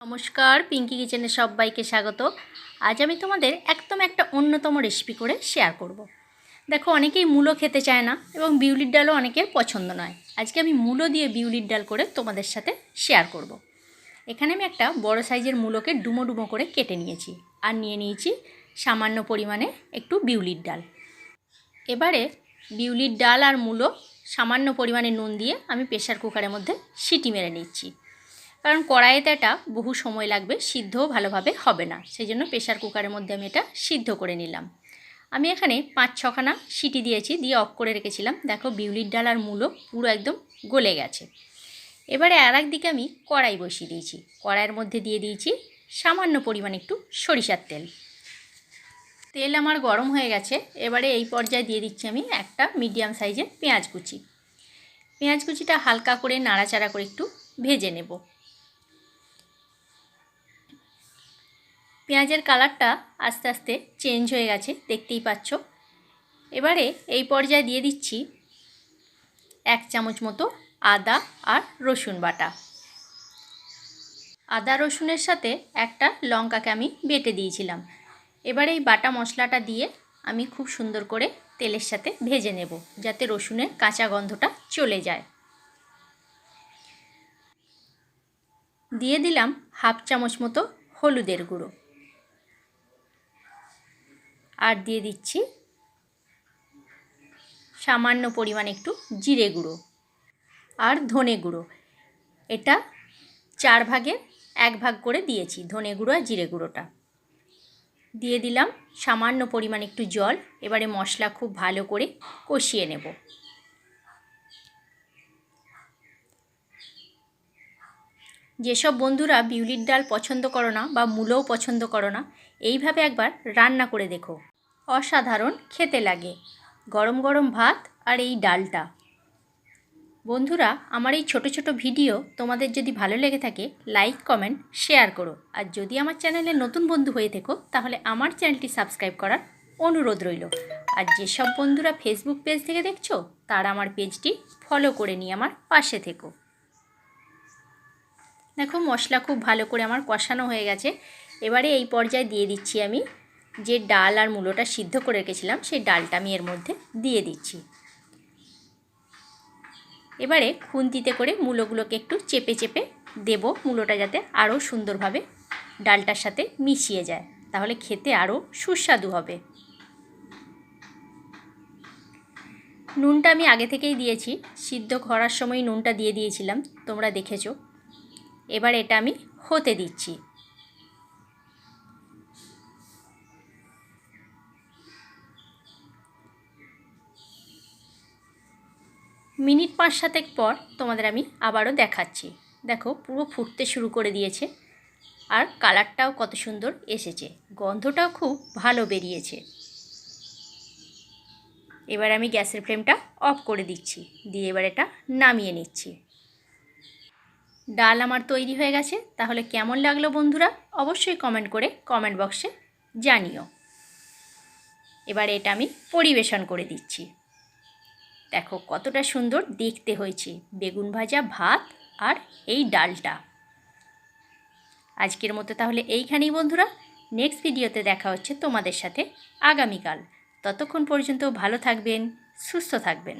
নমস্কার পিঙ্কি কিচেনে সবাইকে স্বাগত আজ আমি তোমাদের একদম একটা অন্যতম রেসিপি করে শেয়ার করব। দেখো, অনেকেই মূলো খেতে চায় না এবং বিউলির ডালও অনেকের পছন্দ নয় আজকে আমি মূলো দিয়ে বিউলির ডাল করে তোমাদের সাথে শেয়ার করব। এখানে আমি একটা বড় সাইজের মূলোকে ডুমো ডুমো করে কেটে নিয়েছি আর নিয়ে নিয়েছি সামান্য পরিমাণে একটু বিউলির ডাল এবারে বিউলির ডাল আর মূলো সামান্য পরিমাণে নুন দিয়ে আমি প্রেশার কুকারের মধ্যে সিটি মেরে নিচ্ছি কারণ কড়াইতে এটা বহু সময় লাগবে, সিদ্ধও ভালোভাবে হবে না। সেই জন্য প্রেশার কুকারের মধ্যে আমি এটা সিদ্ধ করে নিলাম। আমি এখানে পাঁচ ছখানা সিটি দিয়েছি, দিয়ে অফ করে রেখেছিলাম। দেখো বিউলির ডাল আর মূলো পুরো একদম গলে গেছে। এবারে আর দিকে আমি কড়াই বসিয়ে দিয়েছি। কড়াইয়ের মধ্যে দিয়ে দিয়েছি সামান্য পরিমাণ একটু সরিষার তেল। তেল আমার গরম হয়ে গেছে। এবারে এই পর্যায়ে দিয়ে দিচ্ছি আমি একটা মিডিয়াম সাইজের পেঁয়াজ কুচি। পেঁয়াজ কুচিটা হালকা করে নাড়াচাড়া করে একটু ভেজে নেব। পেঁয়াজের কালারটা আস্তে আস্তে চেঞ্জ হয়ে গেছে, দেখতেই পাচ্ছ। এবারে এই পর্যায়ে দিয়ে দিচ্ছি এক চামচ মতো আদা আর রসুন বাটা। আদা রসুনের সাথে একটা লঙ্কাকে আমি বেটে দিয়েছিলাম। এবারে এই বাটা মশলাটা দিয়ে আমি খুব সুন্দর করে তেলের সাথে ভেজে নেব, যাতে রসুনের কাঁচা গন্ধটা চলে যায়। দিয়ে দিলাম হাফ চামচ মতো হলুদের গুঁড়ো। আর দিয়ে দিচ্ছি সামান্য পরিমাণ একটু জিরে গুঁড়ো আর ধনে গুঁড়ো। এটা চার ভাগে, এক ভাগ করে দিয়েছি, ধনে গুঁড়ো আর জিরে গুঁড়োটা। দিয়ে দিলাম সামান্য পরিমাণ একটু জল, এবারে মশলা খুব ভালো করে কষিয়ে নেব। যেসব বন্ধুরা বিউলির ডাল পছন্দ করো না বা মূলও পছন্দ করো না, এইভাবে একবার রান্না করে দেখো। অসাধারণ খেতে লাগে। গরম গরম ভাত আর এই ডালটা। বন্ধুরা, আমার এই ছোট ছোট ভিডিও তোমাদের যদি ভালো লেগে থাকে লাইক কমেন্ট শেয়ার করো। আর যদি আমার চ্যানেলে নতুন বন্ধু হয়ে থেকো, তাহলে আমার চ্যানেলটি সাবস্ক্রাইব করার অনুরোধ রইল। আর যেসব বন্ধুরা ফেসবুক পেজ থেকে দেখছ, তারা আমার পেজটি ফলো করে নিয়ে আমার পাশে থেকো। দেখো, মশলা খুব ভালো করে আমার কষানো হয়ে গেছে। এবারে এই পর্যায়ে দিয়ে দিচ্ছি আমি যে ডাল আর মূলোটা সিদ্ধ করে রেখেছিলাম, সেই ডালটা আমি এর মধ্যে দিয়ে দিচ্ছি। এবারে খুন্তিতে করে মূলোগুলোকে একটু চেপে চেপে দেব। মূলোটা যাতে আরও সুন্দরভাবে ডালটার সাথে মিশিয়ে যায়, তাহলে খেতে আরও সুস্বাদু হবে। নুনটা আমি আগে থেকেই দিয়েছি। সিদ্ধ করার সময় নুনটা দিয়ে দিয়েছিলাম, তোমরা দেখেছ। এবার এটা আমি হতে দিচ্ছি। মিনিট পাঁচ সাতেক পর তোমাদের আমি আবারও দেখাচ্ছি। দেখো, পুরো ফুটতে শুরু করে দিয়েছে। আর কালারটাও কত সুন্দর এসেছে। গন্ধটাও খুব ভালো বেরিয়েছে। এবার আমি গ্যাসের ফ্লেমটা অফ করে দিচ্ছি। দিয়ে এবার এটা নামিয়ে নিচ্ছি। ডাল আমার তৈরি হয়ে গেছে। তাহলে কেমন লাগল বন্ধুরা? অবশ্যই কমেন্ট করে কমেন্ট বক্সে জানিও। এবার এটা আমি পরিবেশন করে দিচ্ছি। দেখো কতটা সুন্দর দেখতে হয়েছে। বেগুন ভাজা, ভাত আর এই ডালটা। আজকের মতো তাহলে এইখানেই বন্ধুরা। নেক্সট ভিডিওতে দেখা হচ্ছে তোমাদের সাথে আগামীকাল। ততক্ষণ পর্যন্ত ভালো থাকবেন, সুস্থ থাকবেন।